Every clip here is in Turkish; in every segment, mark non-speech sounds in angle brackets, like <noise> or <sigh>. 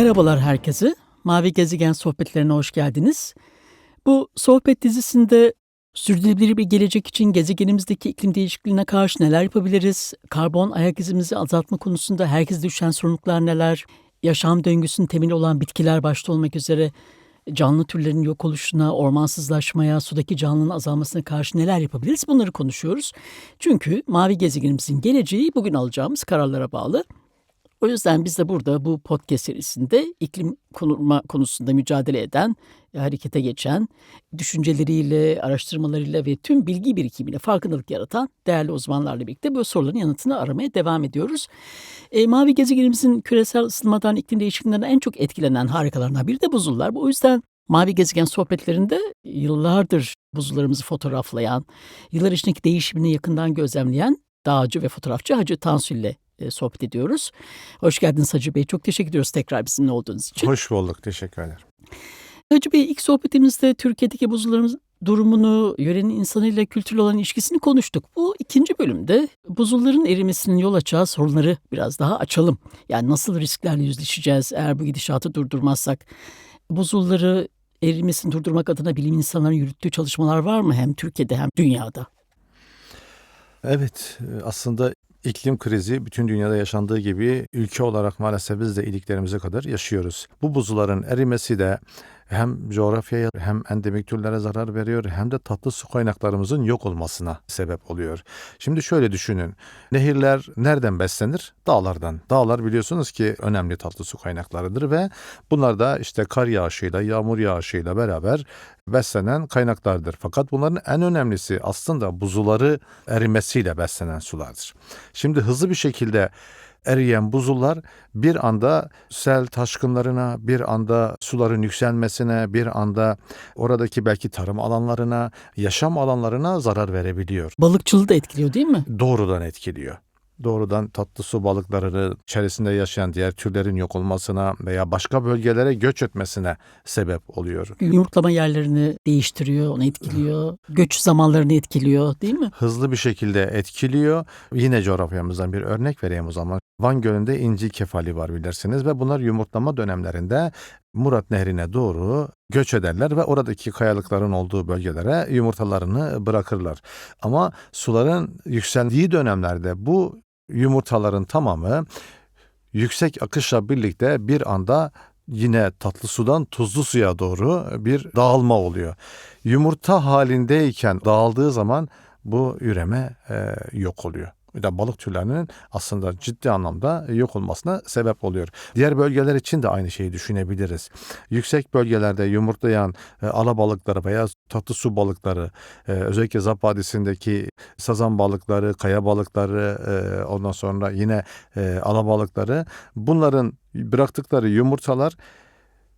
Merhabalar herkese. Mavi Gezegen sohbetlerine hoş geldiniz. Bu sohbet dizisinde sürdürülebilir bir gelecek için gezegenimizdeki iklim değişikliğine karşı neler yapabiliriz? Karbon ayak izimizi azaltma konusunda herkes düşen sorumluluklar neler? Yaşam döngüsünün temeli olan bitkiler başta olmak üzere canlı türlerin yok oluşuna, ormansızlaşmaya, sudaki canlının azalmasına karşı neler yapabiliriz? Bunları konuşuyoruz. Çünkü mavi gezegenimizin geleceği bugün alacağımız kararlara bağlı. O yüzden biz de burada bu podcast serisinde iklim koruma konusunda mücadele eden, harekete geçen, düşünceleriyle, araştırmalarıyla ve tüm bilgi birikimiyle farkındalık yaratan değerli uzmanlarla birlikte bu soruların yanıtını aramaya devam ediyoruz. E, mavi gezegenimizin küresel ısınmadan, iklim değişikliğinden en çok etkilenen harikalarından biri de buzullar. O yüzden Mavi Gezegen sohbetlerinde yıllardır buzullarımızı fotoğraflayan, yıllar içindeki değişimini yakından gözlemleyen dağcı ve fotoğrafçı Hacı Tansu ile e, sohbet ediyoruz. Hoş geldiniz Hacı Bey. Çok teşekkür ediyoruz tekrar bizimle olduğunuz için. Hoş bulduk. Teşekkür ederim. Hacı Bey ilk sohbetimizde Türkiye'deki buzullarımız durumunu, yörenin insanıyla kültürlü olan ilişkisini konuştuk. Bu ikinci bölümde buzulların erimesinin yol açacağı sorunları biraz daha açalım. Yani nasıl risklerle yüzleşeceğiz eğer bu gidişatı durdurmazsak? Buzulları erimesini durdurmak adına bilim insanlarının yürüttüğü çalışmalar var mı hem Türkiye'de hem dünyada? Evet aslında iklim krizi bütün dünyada yaşandığı gibi ülke olarak maalesef biz de iliklerimize kadar yaşıyoruz. Bu buzulların erimesi de hem coğrafyaya hem endemik türlere zarar veriyor hem de tatlı su kaynaklarımızın yok olmasına sebep oluyor. Şimdi şöyle düşünün. Nehirler nereden beslenir? Dağlardan. Dağlar biliyorsunuz ki önemli tatlı su kaynaklarıdır ve bunlar da işte kar yağışıyla, yağmur yağışıyla beraber beslenen kaynaklardır. Fakat bunların en önemlisi aslında buzulları erimesiyle beslenen sulardır. Şimdi hızlı bir şekilde eriyen buzullar bir anda sel taşkınlarına, bir anda suların yükselmesine, bir anda oradaki belki tarım alanlarına, yaşam alanlarına zarar verebiliyor. Balıkçılığı da etkiliyor değil mi? Doğrudan etkiliyor doğrudan tatlı su balıklarını içerisinde yaşayan diğer türlerin yok olmasına veya başka bölgelere göç etmesine sebep oluyor. Yumurtlama yerlerini değiştiriyor, onu etkiliyor. Göç zamanlarını etkiliyor değil mi? Hızlı bir şekilde etkiliyor. Yine coğrafyamızdan bir örnek vereyim o zaman. Van Gölü'nde inci kefali var bilirsiniz ve bunlar yumurtlama dönemlerinde Murat Nehri'ne doğru göç ederler ve oradaki kayalıkların olduğu bölgelere yumurtalarını bırakırlar. Ama suların yükseldiği dönemlerde bu yumurtaların tamamı yüksek akışla birlikte bir anda yine tatlı sudan tuzlu suya doğru bir dağılma oluyor. Yumurta halindeyken dağıldığı zaman bu üreme e, yok oluyor da balık türlerinin aslında ciddi anlamda yok olmasına sebep oluyor. Diğer bölgeler için de aynı şeyi düşünebiliriz. Yüksek bölgelerde yumurtlayan e, alabalıkları veya tatlı su balıkları, e, özellikle Zap Vadisi'ndeki sazan balıkları, kaya balıkları, e, ondan sonra yine e, alabalıkları bunların bıraktıkları yumurtalar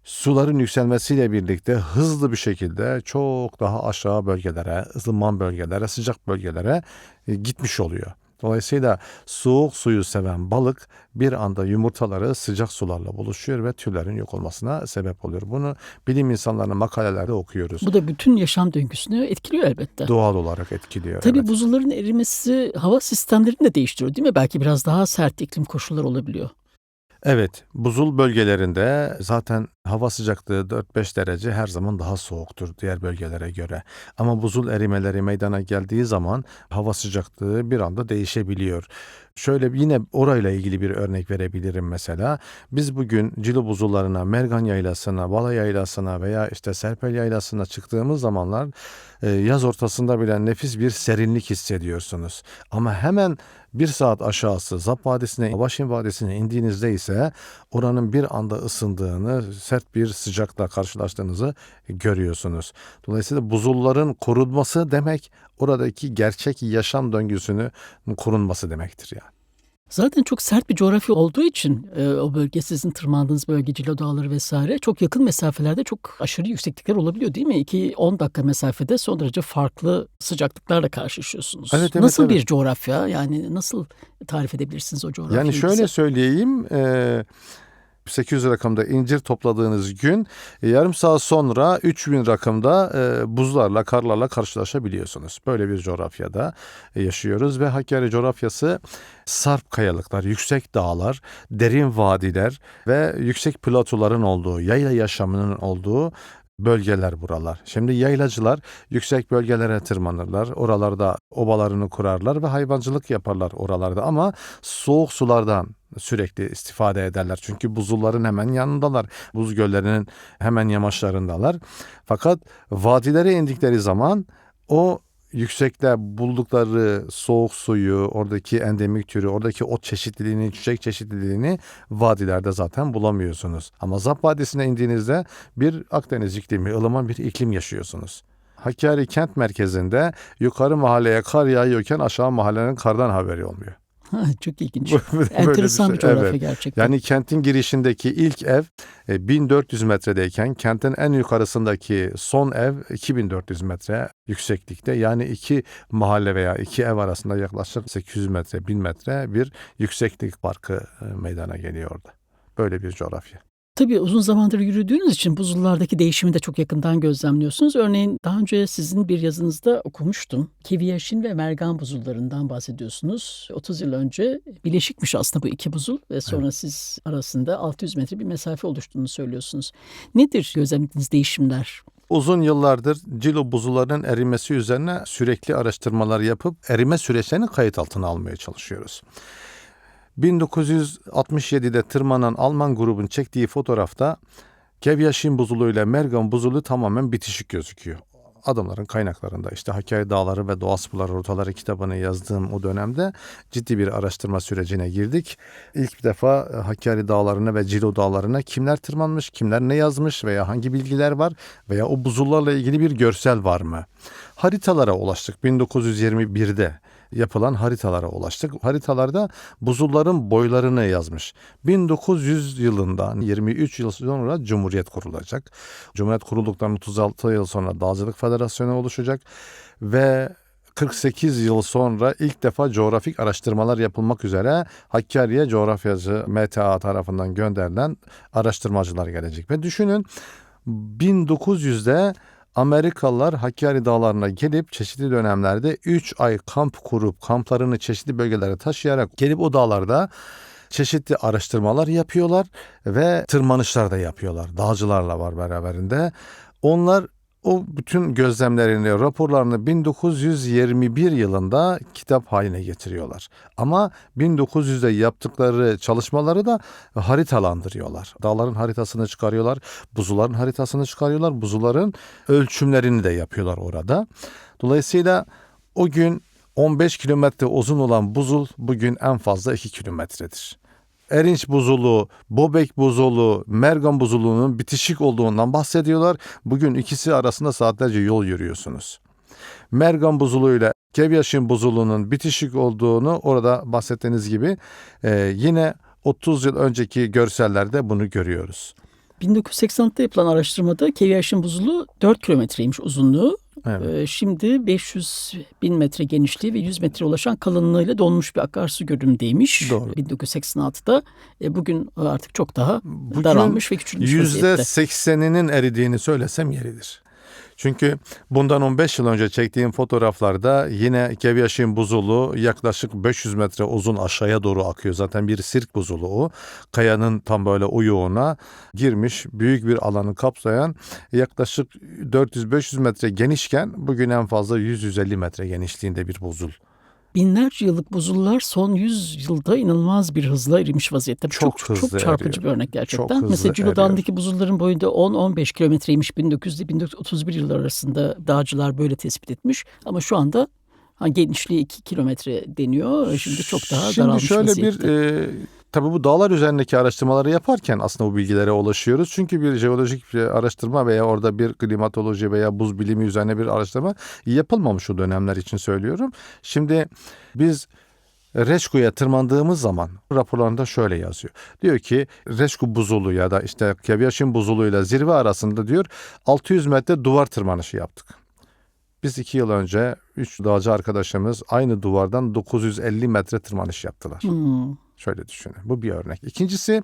suların yükselmesiyle birlikte hızlı bir şekilde çok daha aşağı bölgelere, ılıman bölgelere, sıcak bölgelere e, gitmiş oluyor. Dolayısıyla soğuk suyu seven balık bir anda yumurtaları sıcak sularla buluşuyor ve türlerin yok olmasına sebep oluyor. Bunu bilim insanlarının makalelerde okuyoruz. Bu da bütün yaşam döngüsünü etkiliyor elbette. Doğal olarak etkiliyor. Tabii evet. buzulların erimesi hava sistemlerini de değiştiriyor değil mi? Belki biraz daha sert iklim koşulları olabiliyor. Evet, buzul bölgelerinde zaten hava sıcaklığı 4-5 derece her zaman daha soğuktur diğer bölgelere göre. Ama buzul erimeleri meydana geldiği zaman hava sıcaklığı bir anda değişebiliyor. Şöyle yine orayla ilgili bir örnek verebilirim mesela. Biz bugün Cilo buzullarına, Mergan Yaylası'na, Bala Yaylası'na veya işte Serpel Yaylası'na çıktığımız zamanlar e, yaz ortasında bile nefis bir serinlik hissediyorsunuz. Ama hemen bir saat aşağısı Zap Vadisi'ne, Başin Vadisi'ne indiğinizde ise oranın bir anda ısındığını, sert bir sıcakla karşılaştığınızı görüyorsunuz. Dolayısıyla buzulların korunması demek oradaki gerçek yaşam döngüsünü korunması demektir yani. Zaten çok sert bir coğrafya olduğu için e, o bölge sizin tırmandığınız bölge Cilo Dağları vesaire çok yakın mesafelerde çok aşırı yükseklikler olabiliyor değil mi? 2-10 dakika mesafede son derece farklı sıcaklıklarla karşılaşıyorsunuz. Evet, evet, nasıl evet. bir coğrafya? Yani nasıl tarif edebilirsiniz o coğrafyayı? Yani şöyle bize? söyleyeyim, e, 800 rakımda incir topladığınız gün e, yarım saat sonra 3000 rakımda e, buzlarla, karlarla karşılaşabiliyorsunuz. Böyle bir coğrafyada e, yaşıyoruz ve Hakkari coğrafyası sarp kayalıklar, yüksek dağlar, derin vadiler ve yüksek platoların olduğu, yayla yaşamının olduğu bölgeler buralar. Şimdi yaylacılar yüksek bölgelere tırmanırlar. Oralarda obalarını kurarlar ve hayvancılık yaparlar oralarda ama soğuk sulardan sürekli istifade ederler. Çünkü buzulların hemen yanındalar. Buz göllerinin hemen yamaçlarındalar. Fakat vadilere indikleri zaman o yüksekte buldukları soğuk suyu, oradaki endemik türü, oradaki ot çeşitliliğini, çiçek çeşitliliğini vadilerde zaten bulamıyorsunuz. Ama Zap Vadisi'ne indiğinizde bir Akdeniz iklimi, ılıman bir iklim yaşıyorsunuz. Hakkari kent merkezinde yukarı mahalleye kar yağıyorken aşağı mahallenin kardan haberi olmuyor. <laughs> Çok ilginç. <laughs> Enteresan bir, şey, coğrafya evet. gerçekten. Yani kentin girişindeki ilk ev e, 1400 metredeyken kentin en yukarısındaki son ev 2400 metre yükseklikte. Yani iki mahalle veya iki ev arasında yaklaşık 800 metre, 1000 metre bir yükseklik farkı e, meydana geliyor orada. Böyle bir coğrafya. Tabii uzun zamandır yürüdüğünüz için buzullardaki değişimi de çok yakından gözlemliyorsunuz. Örneğin daha önce sizin bir yazınızda okumuştum. Keviyaşin ve Mergan buzullarından bahsediyorsunuz. 30 yıl önce bileşikmiş aslında bu iki buzul ve sonra siz arasında 600 metre bir mesafe oluştuğunu söylüyorsunuz. Nedir gözlemlediğiniz değişimler? Uzun yıllardır Cilo buzullarının erimesi üzerine sürekli araştırmalar yapıp erime süreçlerini kayıt altına almaya çalışıyoruz. 1967'de tırmanan Alman grubun çektiği fotoğrafta Kevyaşin buzulu ile Mergan buzulu tamamen bitişik gözüküyor. Adamların kaynaklarında işte Hakkari Dağları ve Doğa Sporları Rotaları kitabını yazdığım o dönemde ciddi bir araştırma sürecine girdik. İlk defa Hakkari Dağları'na ve Cilo Dağları'na kimler tırmanmış, kimler ne yazmış veya hangi bilgiler var veya o buzullarla ilgili bir görsel var mı? Haritalara ulaştık 1921'de yapılan haritalara ulaştık. Haritalarda buzulların boylarını yazmış. 1900 yılından 23 yıl sonra Cumhuriyet kurulacak. Cumhuriyet kurulduktan 36 yıl sonra Dağcılık Federasyonu oluşacak ve 48 yıl sonra ilk defa coğrafik araştırmalar yapılmak üzere Hakkari'ye coğrafyacı MTA tarafından gönderilen araştırmacılar gelecek. Ve düşünün 1900'de Amerikalılar Hakkari Dağları'na gelip çeşitli dönemlerde 3 ay kamp kurup kamplarını çeşitli bölgelere taşıyarak gelip o dağlarda çeşitli araştırmalar yapıyorlar ve tırmanışlar da yapıyorlar. Dağcılarla var beraberinde. Onlar o bütün gözlemlerini, raporlarını 1921 yılında kitap haline getiriyorlar. Ama 1900'de yaptıkları çalışmaları da haritalandırıyorlar. Dağların haritasını çıkarıyorlar, buzulların haritasını çıkarıyorlar, buzulların ölçümlerini de yapıyorlar orada. Dolayısıyla o gün 15 kilometre uzun olan buzul bugün en fazla 2 kilometredir. Erinç buzulu, Bobek buzulu, Mergan buzulunun bitişik olduğundan bahsediyorlar. Bugün ikisi arasında saatlerce yol yürüyorsunuz. Mergan buzuluyla Kevyaşin buzulunun bitişik olduğunu orada bahsettiğiniz gibi e, yine 30 yıl önceki görsellerde bunu görüyoruz. 1980'de yapılan araştırmada Keviyaşin buzulu 4 kilometreymiş uzunluğu. Evet. Ee, Şimdi 500 bin metre genişliği ve 100 metre ulaşan kalınlığıyla donmuş bir akarsu görünümdeymiş. Doğru. 1986'da. E, Bugün artık çok daha Bugün daralmış ve küçülmüş Yüzde vaziyette. sekseninin eridiğini söylesem yeridir. Çünkü bundan 15 yıl önce çektiğim fotoğraflarda yine Kevyaşin buzulu yaklaşık 500 metre uzun aşağıya doğru akıyor. Zaten bir sirk buzulu o. Kayanın tam böyle uyuğuna girmiş büyük bir alanı kapsayan yaklaşık 400-500 metre genişken bugün en fazla 100-150 metre genişliğinde bir buzul. Binlerce yıllık buzullar son 100 yılda inanılmaz bir hızla erimiş vaziyette. Çok çok, hızlı çok çarpıcı eriyor. bir örnek gerçekten. Çok Mesela Cilo eriyor. Dağı'ndaki buzulların boyu da 10-15 kilometreymiş 1900 ile 1931 yılları arasında dağcılar böyle tespit etmiş. Ama şu anda genişliği 2 kilometre deniyor. Şimdi çok daha Şimdi daralmış şöyle vaziyette. bir e, tabii bu dağlar üzerindeki araştırmaları yaparken aslında bu bilgilere ulaşıyoruz. Çünkü bir jeolojik bir araştırma veya orada bir klimatoloji veya buz bilimi üzerine bir araştırma yapılmamış o dönemler için söylüyorum. Şimdi biz Reşku'ya tırmandığımız zaman raporlarında şöyle yazıyor. Diyor ki Reşku buzulu ya da işte Kevyaşin buzuluyla zirve arasında diyor 600 metre duvar tırmanışı yaptık. Biz iki yıl önce üç dağcı arkadaşımız aynı duvardan 950 metre tırmanış yaptılar. Hmm. Şöyle düşünün. Bu bir örnek. İkincisi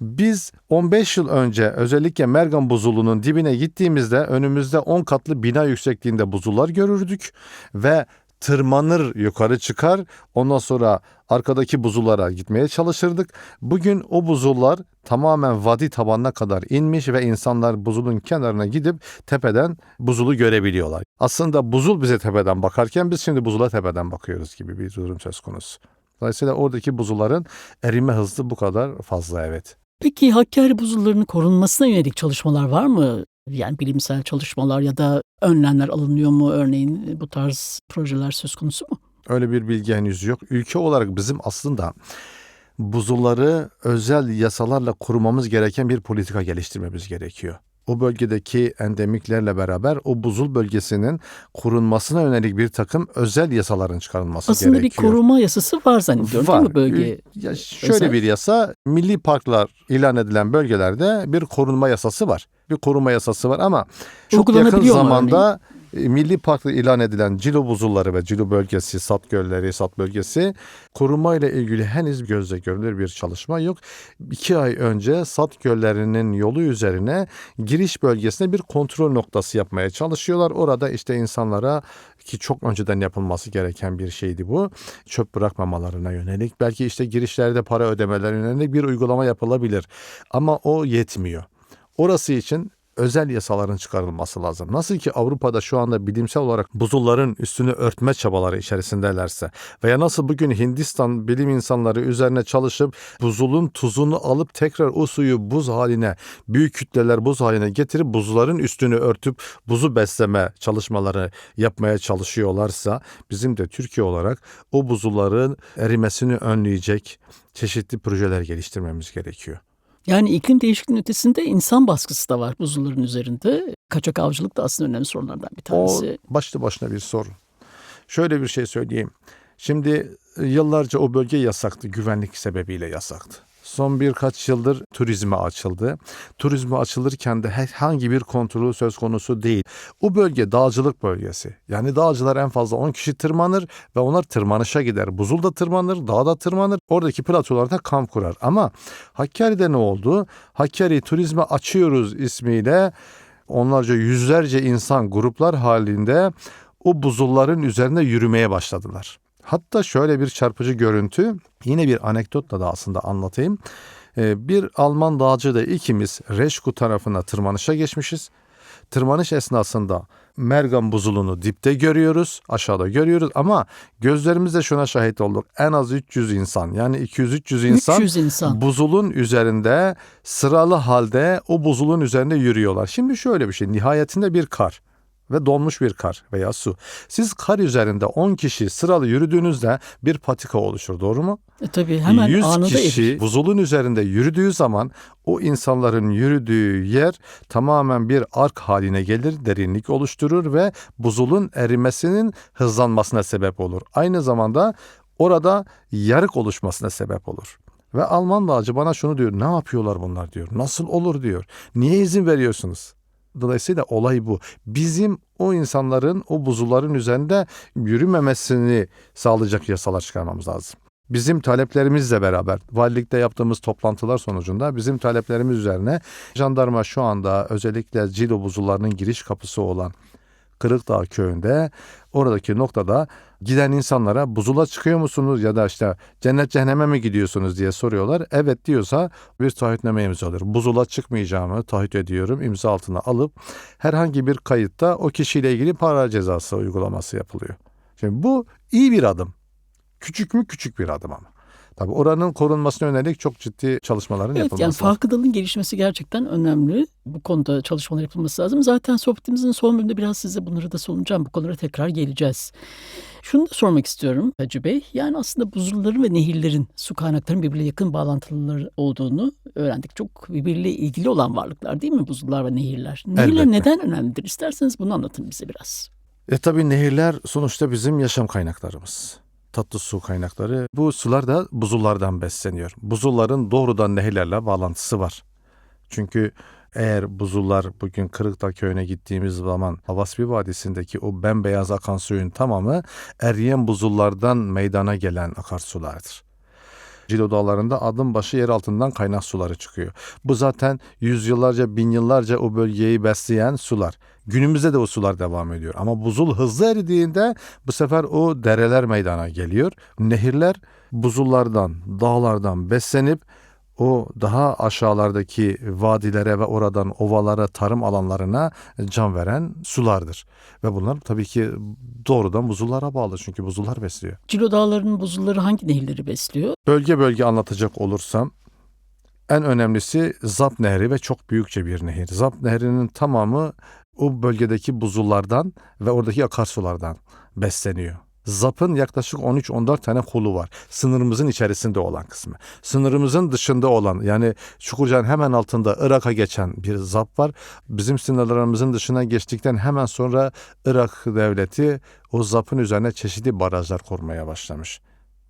biz 15 yıl önce özellikle Mergan buzulunun dibine gittiğimizde önümüzde 10 katlı bina yüksekliğinde buzullar görürdük ve tırmanır yukarı çıkar ondan sonra arkadaki buzullara gitmeye çalışırdık. Bugün o buzullar tamamen vadi tabanına kadar inmiş ve insanlar buzulun kenarına gidip tepeden buzulu görebiliyorlar. Aslında buzul bize tepeden bakarken biz şimdi buzula tepeden bakıyoruz gibi bir durum söz konusu. Dolayısıyla oradaki buzulların erime hızı bu kadar fazla evet. Peki Hakkari buzullarının korunmasına yönelik çalışmalar var mı? Yani bilimsel çalışmalar ya da önlemler alınıyor mu örneğin bu tarz projeler söz konusu mu? Öyle bir bilgi henüz yok. Ülke olarak bizim aslında buzulları özel yasalarla korumamız gereken bir politika geliştirmemiz gerekiyor. O bölgedeki endemiklerle beraber o buzul bölgesinin korunmasına yönelik bir takım özel yasaların çıkarılması Aslında gerekiyor. bir koruma yasası var zannediyorum Var. değil mi bölge? Ya şöyle özel? bir yasa, milli parklar ilan edilen bölgelerde bir korunma yasası var. Bir koruma yasası var ama çok yakın zamanda e, milli parkla ilan edilen Cilo buzulları ve Cilo bölgesi, Sat gölleri, Sat bölgesi koruma ile ilgili henüz gözle görülür bir çalışma yok. İki ay önce Sat göllerinin yolu üzerine giriş bölgesine bir kontrol noktası yapmaya çalışıyorlar. Orada işte insanlara ki çok önceden yapılması gereken bir şeydi bu. Çöp bırakmamalarına yönelik belki işte girişlerde para ödemelerine yönelik bir uygulama yapılabilir. Ama o yetmiyor. Orası için özel yasaların çıkarılması lazım. Nasıl ki Avrupa'da şu anda bilimsel olarak buzulların üstünü örtme çabaları içerisindelerse veya nasıl bugün Hindistan bilim insanları üzerine çalışıp buzulun tuzunu alıp tekrar o suyu buz haline, büyük kütleler buz haline getirip buzulların üstünü örtüp buzu besleme çalışmaları yapmaya çalışıyorlarsa bizim de Türkiye olarak o buzulların erimesini önleyecek çeşitli projeler geliştirmemiz gerekiyor. Yani iklim değişikliğinin ötesinde insan baskısı da var buzulların üzerinde. Kaçak avcılık da aslında önemli sorunlardan bir O tanesi. başlı başına bir sorun. Şöyle bir şey söyleyeyim. Şimdi e, yıllarca o bölge yasaktı, güvenlik sebebiyle yasaktı. Son birkaç yıldır turizme açıldı. Turizme açılırken de herhangi bir kontrolü söz konusu değil. O bölge dağcılık bölgesi. Yani dağcılar en fazla 10 kişi tırmanır ve onlar tırmanışa gider. Buzulda tırmanır, dağda tırmanır. Oradaki platolarda kamp kurar. Ama Hakkari'de ne oldu? Hakkari turizme açıyoruz ismiyle onlarca yüzlerce insan gruplar halinde o buzulların üzerinde yürümeye başladılar. Hatta şöyle bir çarpıcı görüntü, yine bir anekdotla da aslında anlatayım. Ee, Bir Alman dağcı da ikimiz Reşku tarafına tırmanışa geçmişiz. Tırmanış esnasında Mergan buzulunu dipte görüyoruz, aşağıda görüyoruz ama gözlerimizle şuna şahit olduk. En az 300 insan yani 200-300 insan 300 insan. buzulun üzerinde sıralı halde o buzulun üzerinde yürüyorlar. Şimdi şöyle bir şey nihayetinde bir kar ve donmuş bir kar veya su. Siz kar üzerinde 10 kişi sıralı yürüdüğünüzde bir patika oluşur doğru mu? E tabii hemen 100 anında kişi erir. buzulun üzerinde yürüdüğü zaman o insanların yürüdüğü yer tamamen bir ark haline gelir, derinlik oluşturur ve buzulun erimesinin hızlanmasına sebep olur. Aynı zamanda orada yarık oluşmasına sebep olur. Ve Alman dağcı bana şunu diyor, ne yapıyorlar bunlar diyor, nasıl olur diyor, niye izin veriyorsunuz? Dolayısıyla olay bu. Bizim o insanların o buzulların üzerinde yürümemesini sağlayacak yasalar çıkarmamız lazım. Bizim taleplerimizle beraber valilikte yaptığımız toplantılar sonucunda bizim taleplerimiz üzerine jandarma şu anda özellikle Cilo buzullarının giriş kapısı olan Kırıkdağ köyünde oradaki noktada giden insanlara buzula çıkıyor musunuz ya da işte cennet cehenneme mi gidiyorsunuz diye soruyorlar. Evet diyorsa bir taahhütname imzalıyor. Buzula çıkmayacağımı taahhüt ediyorum imza altına alıp herhangi bir kayıtta o kişiyle ilgili para cezası uygulaması yapılıyor. Şimdi bu iyi bir adım. Küçük mü küçük bir adım ama. Tabii oranın korunmasına yönelik çok ciddi çalışmaların Evet yapılması yani lazım. farkındalığın gelişmesi gerçekten önemli. Bu konuda çalışmalar yapılması lazım. Zaten sohbetimizin son bölümünde biraz size bunları da soracağım. Bu konulara tekrar geleceğiz. Şunu da sormak istiyorum Hacı Bey. Yani aslında buzulların ve nehirlerin, su kaynaklarının birbiriyle yakın bağlantıları olduğunu öğrendik. Çok birbiriyle ilgili olan varlıklar değil mi buzullar ve nehirler? Nehirler Elbette. neden önemlidir? İsterseniz bunu anlatın bize biraz. E tabii nehirler sonuçta bizim yaşam kaynaklarımız. Tatlı su kaynakları. Bu sular da buzullardan besleniyor. Buzulların doğrudan nehirlerle bağlantısı var. Çünkü Eğer buzullar bugün Kırıkdağ köyüne gittiğimiz zaman Havasbi Vadisi'ndeki o bembeyaz akan suyun tamamı eriyen buzullardan meydana gelen akarsulardır. Cilo dağlarında adım başı yer altından kaynak suları çıkıyor. Bu zaten yüzyıllarca, bin yıllarca o bölgeyi besleyen sular. Günümüzde de o sular devam ediyor. Ama buzul hızlı eridiğinde bu sefer o dereler meydana geliyor. Nehirler buzullardan, dağlardan beslenip o daha aşağılardaki vadilere ve oradan ovalara, tarım alanlarına can veren sulardır. Ve bunlar tabii ki doğrudan buzullara bağlı çünkü buzullar besliyor. Cilo Dağları'nın buzulları hangi nehirleri besliyor? Bölge bölge anlatacak olursam en önemlisi Zap Nehri ve çok büyükçe bir nehir. Zap Nehri'nin tamamı o bölgedeki buzullardan ve oradaki akarsulardan besleniyor. Zap'ın yaklaşık 13-14 tane kolu var. Sınırımızın içerisinde olan kısmı. Sınırımızın dışında olan yani Çukurca'nın hemen altında Irak'a geçen bir Zap var. Bizim sınırlarımızın dışına geçtikten hemen sonra Irak devleti o Zap'ın üzerine çeşitli barajlar kurmaya başlamış.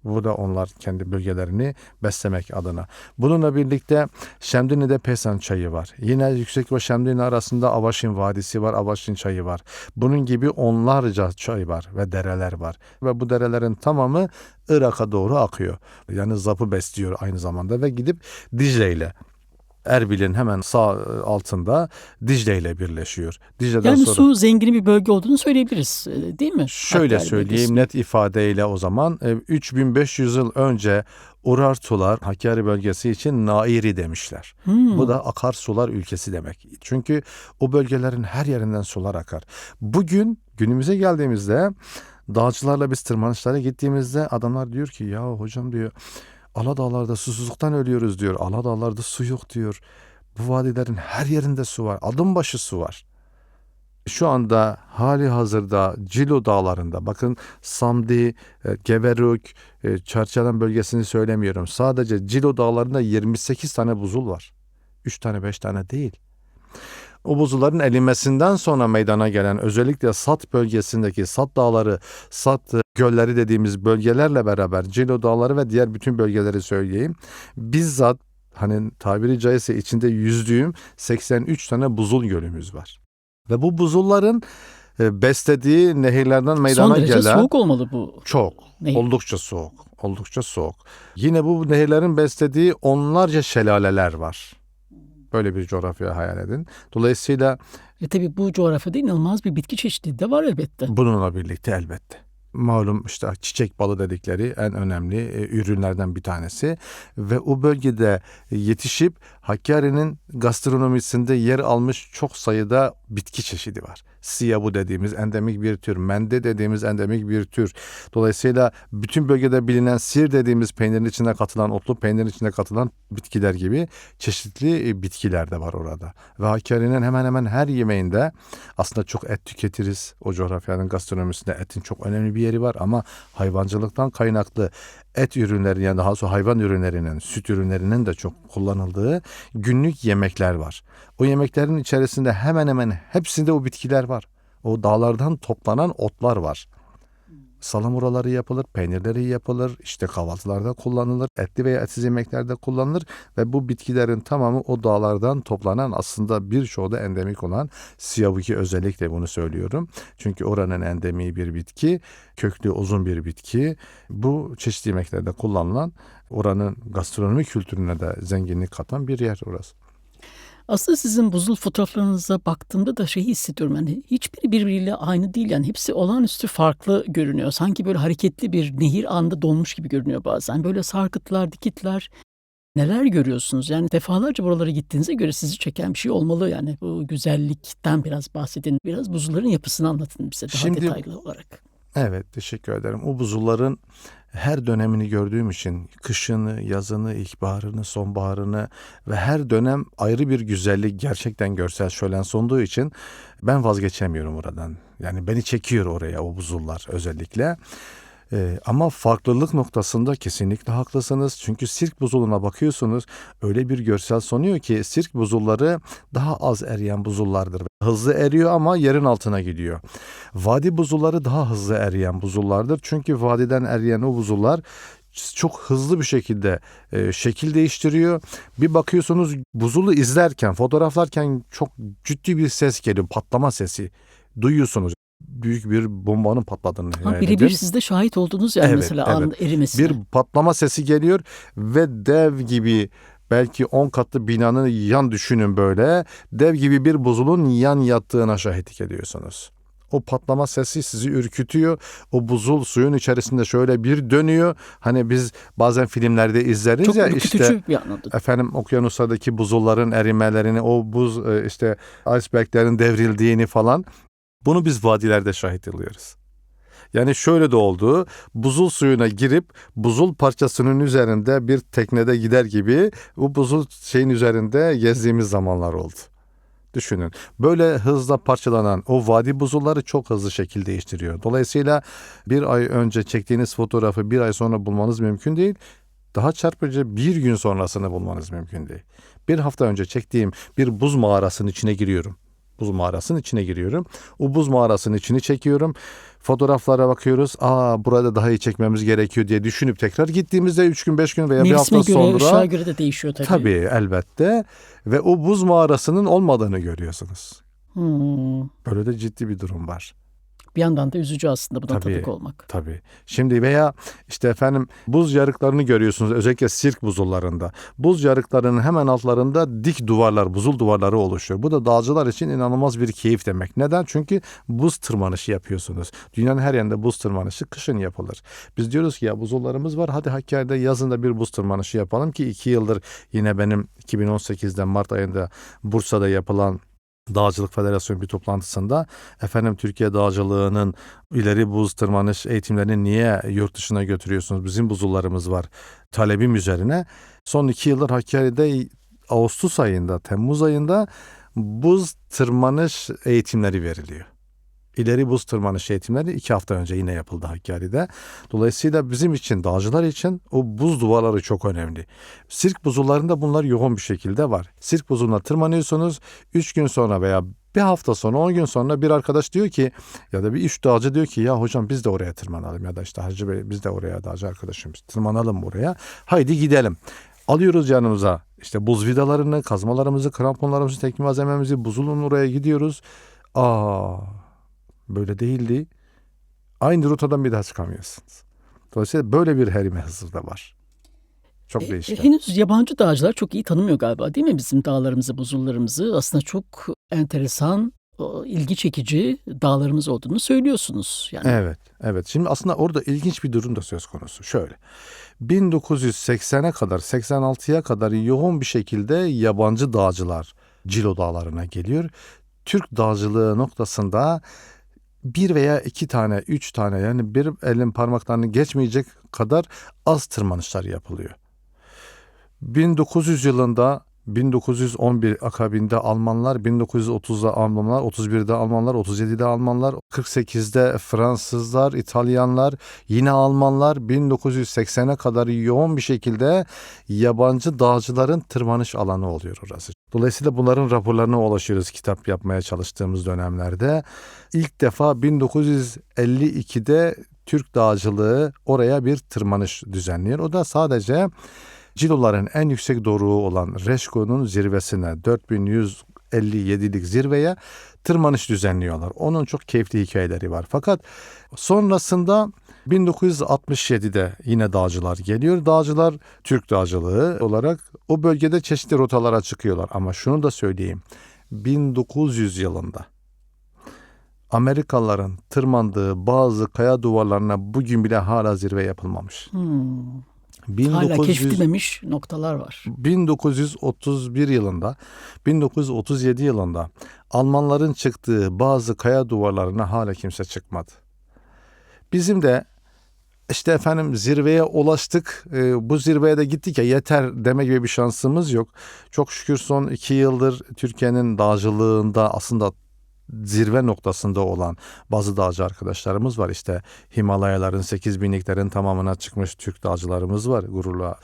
Bu da onlar kendi bölgelerini beslemek adına. Bununla birlikte Şemdinli'de Pesan çayı var. Yine Yüksek ve Şemdinli arasında Avaşin Vadisi var, Avaşin çayı var. Bunun gibi onlarca çay var ve dereler var. Ve bu derelerin tamamı Irak'a doğru akıyor. Yani Zap'ı besliyor aynı zamanda ve gidip Dicle ile Erbil'in hemen sağ altında Dicle ile birleşiyor. Dicle'den Yani sonra... su zengini bir bölge olduğunu söyleyebiliriz e, değil mi? Şöyle Hakkari söyleyeyim net ifadeyle o zaman e, 3500 yıl önce Urartular Hakkari bölgesi için Nairi demişler. Hmm. Bu da akarsular ülkesi demek. Çünkü o bölgelerin her yerinden sular akar. Bugün günümüze geldiğimizde dağcılarla biz tırmanışlara gittiğimizde adamlar diyor ki ya hocam diyor Aladağlar'da susuzluktan ölüyoruz diyor. Aladağlar'da su yok diyor. Bu vadilerin her yerinde su var. Adım başı su var. Şu anda hali hazırda Cilo dağlarında bakın Samdi, e, Geverük, e, Çarçalan bölgesini söylemiyorum. Sadece Cilo dağlarında 28 tane buzul var. 3 tane 5 tane değil. O buzulların erimesinden sonra meydana gelen özellikle Sat bölgesindeki Sat dağları, Sat e, gölleri dediğimiz bölgelerle beraber Cilo dağları ve diğer bütün bölgeleri söyleyeyim. Bizzat hani tabiri caizse içinde yüzdüğüm 83 tane buzul gölümüz var. Ve bu buzulların e, beslediği nehirlerden meydana Son derece gelen soğuk olmalı bu. çok, Nehir. oldukça soğuk, oldukça soğuk. Yine bu nehirlerin beslediği onlarca şelaleler var. Böyle bir coğrafya hayal edin. Dolayısıyla Ve tabii bu coğrafyada inanılmaz bir bitki çeşitliliği de var elbette. bununla birlikte elbette. Malum işte çiçek balı dedikleri en önemli e, ürünlerden bir tanesi ve o bölgede yetişip Hakkari'nin gastronomisinde yer almış çok sayıda bitki çeşidi var. Siyabu dediğimiz endemik bir tür, mende dediğimiz endemik bir tür. Dolayısıyla bütün bölgede bilinen sir dediğimiz peynirin içine katılan, otlu peynirin içine katılan bitkiler gibi çeşitli e, bitkiler de var orada. Ve Hakkari'nin hemen hemen her yemeğinde aslında çok et tüketiriz. O coğrafyanın gastronomisinde etin çok önemli bir yeri var ama hayvancılıktan kaynaklı et ürünleri yani daha sonra hayvan ürünlerinin, süt ürünlerinin de çok kullanıldığı günlük yemekler var. O yemeklerin içerisinde hemen hemen hepsinde o bitkiler var. O dağlardan toplanan otlar var. Salamuraları yapılır, peynirleri yapılır, işte kahvaltılarda kullanılır, etli veya etsiz yemeklerde kullanılır ve bu bitkilerin tamamı o dağlardan toplanan aslında birçoğu da endemik olan siyavuki özellikle bunu söylüyorum. Çünkü oranın endemiği bir bitki, köklü uzun bir bitki. Bu çeşitli yemeklerde kullanılan oranın gastronomi kültürüne de zenginlik katan bir yer orası. Aslında sizin buzul fotoğraflarınıza baktığımda da şeyi hissediyorum. Yani hiçbiri birbiriyle aynı değil. Yani hepsi olağanüstü farklı görünüyor. Sanki böyle hareketli bir nehir anda donmuş gibi görünüyor bazen. Böyle sarkıtlar, dikitler. Neler görüyorsunuz? Yani defalarca buralara gittiğinize göre sizi çeken bir şey olmalı. Yani bu güzellikten biraz bahsedin. Biraz buzulların yapısını anlatın bize daha Şimdi- detaylı olarak. Evet teşekkür ederim. O buzulların her dönemini gördüğüm için kışını, yazını, ilkbaharını, sonbaharını ve her dönem ayrı bir güzellik gerçekten görsel şölen sunduğu için ben vazgeçemiyorum oradan. Yani beni çekiyor oraya o buzullar özellikle. Ee, ama farklılık noktasında kesinlikle haklısınız. Çünkü sirk buzuluna bakıyorsunuz öyle bir görsel sunuyor ki sirk buzulları daha az eriyen buzullardır. Hızlı eriyor ama yerin altına gidiyor. Vadi buzulları daha hızlı eriyen buzullardır. Çünkü vadiden eriyen o buzullar çok hızlı bir şekilde e, şekil değiştiriyor. Bir bakıyorsunuz buzulu izlerken, fotoğraflarken çok ciddi bir ses geliyor. Patlama sesi duyuyorsunuz. Büyük bir bombanın patladığını. Ha, hayal birebir edin. siz de şahit oldunuz yani Evet, mesela evet. anın erimesine. Bir patlama sesi geliyor ve dev gibi belki 10 katlı binanın yan düşünün böyle. Dev gibi bir buzulun yan yattığına şahitlik ediyorsunuz. O patlama sesi sizi ürkütüyor. O buzul suyun içerisinde şöyle bir dönüyor. Hani biz bazen filmlerde izleriz Çok ya işte bir anladım. efendim okyanustaki buzulların erimelerini, o buz e, işte iceberglerin devrildiğini falan bunu biz vadilerde şahit oluyoruz. Yani şöyle de oldu. Buzul suyuna girip buzul parçasının üzerinde bir teknede gider gibi bu buzul şeyin üzerinde gezdiğimiz zamanlar oldu. Düşünün. Böyle hızla parçalanan o vadi buzulları çok hızlı şekil değiştiriyor. Dolayısıyla bir ay önce çektiğiniz fotoğrafı bir ay sonra bulmanız mümkün değil. Daha çarpıcı bir gün sonrasını bulmanız mümkün değil. Bir hafta önce çektiğim bir buz mağarasının içine giriyorum. Buz mağarasının içine giriyorum. O buz mağarasının içini çekiyorum. Fotoğraflara bakıyoruz. Aa burada daha iyi çekmemiz gerekiyor diye düşünüp tekrar gittiğimizde 3 gün 5 gün veya bir Mevsime hafta göre, sonra ışığa göre de değişiyor tabii. tabii elbette ve o buz mağarasının olmadığını görüyorsunuz. Hmm. Böyle de ciddi bir durum var. Bir yandan da üzücü aslında buna Tabii. tanık olmak. Tabii. Şimdi veya işte efendim buz yarıklarını görüyorsunuz özellikle sirk buzullarında. Buz yarıklarının hemen altlarında dik duvarlar, buzul duvarları oluşuyor. Bu da dağcılar için inanılmaz bir keyif demek. Neden? Çünkü buz tırmanışı yapıyorsunuz. Dünyanın her yerinde buz tırmanışı kışın yapılır. Biz diyoruz ki ya buzullarımız var hadi Hakkari'de yazında bir buz tırmanışı yapalım ki iki yıldır yine benim 2018'de Mart ayında Bursa'da yapılan Dağcılık Federasyonu bir toplantısında efendim Türkiye dağcılığının ileri buz tırmanış eğitimlerini niye yurt dışına götürüyorsunuz? Bizim buzullarımız var talebim üzerine. Son iki yıldır Hakkari'de Ağustos ayında, Temmuz ayında buz tırmanış eğitimleri veriliyor. İleri buz tırmanış eğitimleri iki hafta önce yine yapıldı Hakkari'de. Dolayısıyla bizim için, dağcılar için o buz duvarları çok önemli. Sirk buzullarında bunlar yoğun bir şekilde var. Sirk buzuluna tırmanıyorsunuz. Üç gün sonra veya bir hafta sonra, on gün sonra bir arkadaş diyor ki ya da bir üç dağcı diyor ki ya hocam biz de oraya tırmanalım ya da işte Hacı Bey biz de oraya dağcı arkadaşımız tırmanalım buraya. Haydi gidelim. Alıyoruz yanımıza işte buz vidalarını, kazmalarımızı, kramponlarımızı, teknik malzememizi buzulun oraya gidiyoruz. Aa böyle değildi. Aynı rotadan bir daha çıkamıyorsunuz. Dolayısıyla böyle bir herime hızı da var. Çok E, değişken. henüz yabancı dağcılar çok iyi tanımıyor galiba değil mi bizim dağlarımızı, buzullarımızı? Aslında çok enteresan, ilgi çekici dağlarımız olduğunu söylüyorsunuz. Yani Evet, evet. Şimdi aslında orada ilginç bir durum da söz konusu. Şöyle. 1980'e kadar, 86'ya kadar yoğun bir şekilde yabancı dağcılar Cilo dağlarına geliyor. Türk dağcılığı noktasında bir veya iki tane, üç tane yani bir elin parmaklarını geçmeyecek kadar az tırmanışlar yapılıyor. 1900 yılında 1911 akabinde Almanlar, 1930'da Almanlar, 31'de Almanlar, 37'de Almanlar, 48'de Fransızlar, İtalyanlar, yine Almanlar 1980'e kadar yoğun bir şekilde yabancı dağcıların tırmanış alanı oluyor orası. Dolayısıyla bunların raporlarına ulaşıyoruz kitap yapmaya çalıştığımız dönemlerde. İlk defa 1952'de Türk dağcılığı oraya bir tırmanış düzenliyor. O da sadece Ciloların en yüksek doruğu olan Reşko'nun zirvesine 4157'lik zirveye tırmanış düzenliyorlar. Onun çok keyifli hikayeleri var. Fakat sonrasında 1967'de yine dağcılar geliyor. Dağcılar Türk dağcılığı olarak o bölgede çeşitli rotalara çıkıyorlar. Ama şunu da söyleyeyim. 1900 yılında Amerikalıların tırmandığı bazı kaya duvarlarına bugün bile hala zirve yapılmamış. hmm, 1900 hala keşfedilmemiş noktalar var. 1931 yılında, 1937 yılında Almanların çıktığı bazı kaya duvarlarına hala kimse çıkmadı. Bizim de işte efendim zirveye ulaştık, e, bu zirveye de gittik ya yeter deme gibi bir şansımız yok. Çok şükür son iki yıldır Türkiye'nin dağcılığında aslında zirve noktasında olan bazı dağcı arkadaşlarımız var. İşte Himalayaların 8 binliklerin tamamına çıkmış Türk dağcılarımız var. Gururla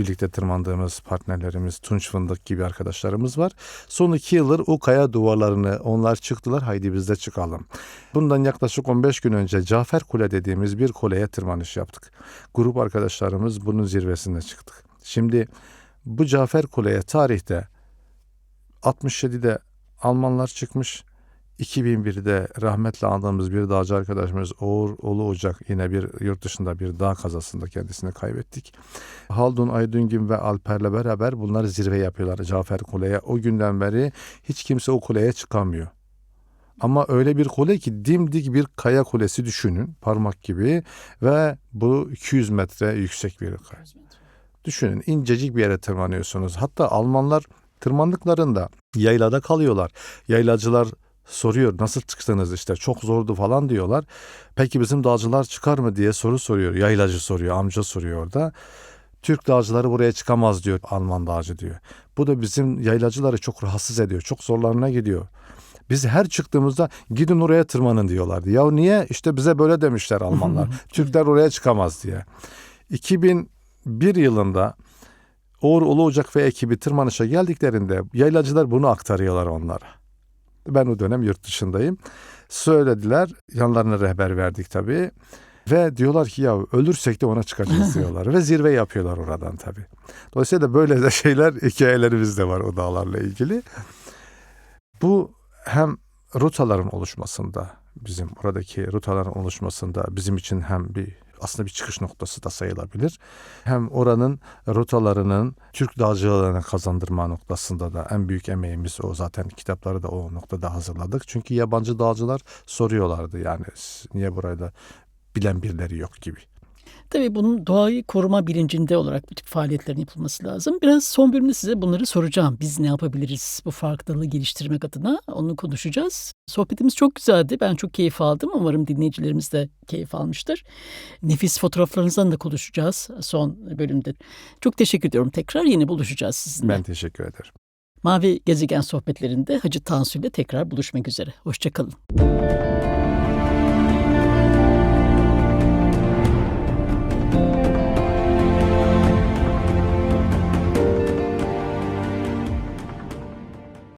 birlikte tırmandığımız partnerlerimiz Tunç Fındık gibi arkadaşlarımız var. Son iki yıldır o kaya duvarlarını onlar çıktılar haydi biz de çıkalım. Bundan yaklaşık 15 gün önce Cafer Kule dediğimiz bir kuleye tırmanış yaptık. Grup arkadaşlarımız bunun zirvesine çıktık. Şimdi bu Cafer Kule'ye tarihte 67'de Almanlar çıkmış. 2001'de rahmetle andığımız bir dağcı arkadaşımız Uğur Ulu Ocak yine bir yurt dışında bir dağ kazasında kendisini kaybettik. Haldun Aydüngün ve Alper'le beraber bunlar zirve yapıyorlar Cafer Kule'ye. O günden beri hiç kimse o kuleye çıkamıyor. Ama öyle bir kule ki dimdik bir kaya kulesi düşünün parmak gibi ve bu 200 metre yüksek bir kaya. Düşünün incecik bir yere tırmanıyorsunuz. Hatta Almanlar tırmandıklarında yaylada kalıyorlar. Yaylacılar soruyor nasıl çıktınız işte çok zordu falan diyorlar. Peki bizim dağcılar çıkar mı diye soru soruyor. Yaylacı soruyor, amca soruyor orada. Türk dağcıları buraya çıkamaz diyor Alman dağcı diyor. Bu da bizim yaylacıları çok rahatsız ediyor. Çok zorlarına gidiyor. Biz her çıktığımızda gidin oraya tırmanın diyorlardı. Ya niye? İşte bize böyle demişler Almanlar. <laughs> Türkler oraya çıkamaz diye. 2001 yılında Uğur Ulu Ocak ve ekibi tırmanışa geldiklerinde yaylacılar bunu aktarıyorlar onlara. Ben o dönem yurt dışındayım. Söylediler, yanlarına rehber verdik tabii. Ve diyorlar ki ya ölürsek de ona çıkacağız <laughs> diyorlar. ve zirve yapıyorlar oradan tabii. Dolayısıyla böyle de <laughs> şeyler, hikayelerimiz de var o dağlarla ilgili. Bu hem rotaların oluşmasında, bizim oradaki rotaların oluşmasında bizim için hem bir aslında bir çıkış noktası da sayılabilir. Hem oranın rotalarının Türk dağcılığına kazandırma noktasında da en büyük emeğimiz o. Zaten kitapları da o noktada hazırladık. Çünkü yabancı dağcılar soruyorlardı yani niye burayla bilen birileri yok gibi. Tabii bunun doğayı koruma bilincinde olarak bu tip faaliyetlerin yapılması lazım. Biraz son bölümde size bunları soracağım. Biz ne yapabiliriz bu farklılığı geliştirmek adına onu konuşacağız. Sohbetimiz çok güzeldi. Ben çok keyif aldım. Umarım dinleyicilerimiz de keyif almıştır. Nefis fotoğraflarınızdan da konuşacağız son bölümde. Çok teşekkür ediyorum. Tekrar yine buluşacağız sizinle. Ben teşekkür ederim. Mavi Gezegen sohbetlerinde Hacı Tansu ile tekrar buluşmak üzere. Hoşçakalın.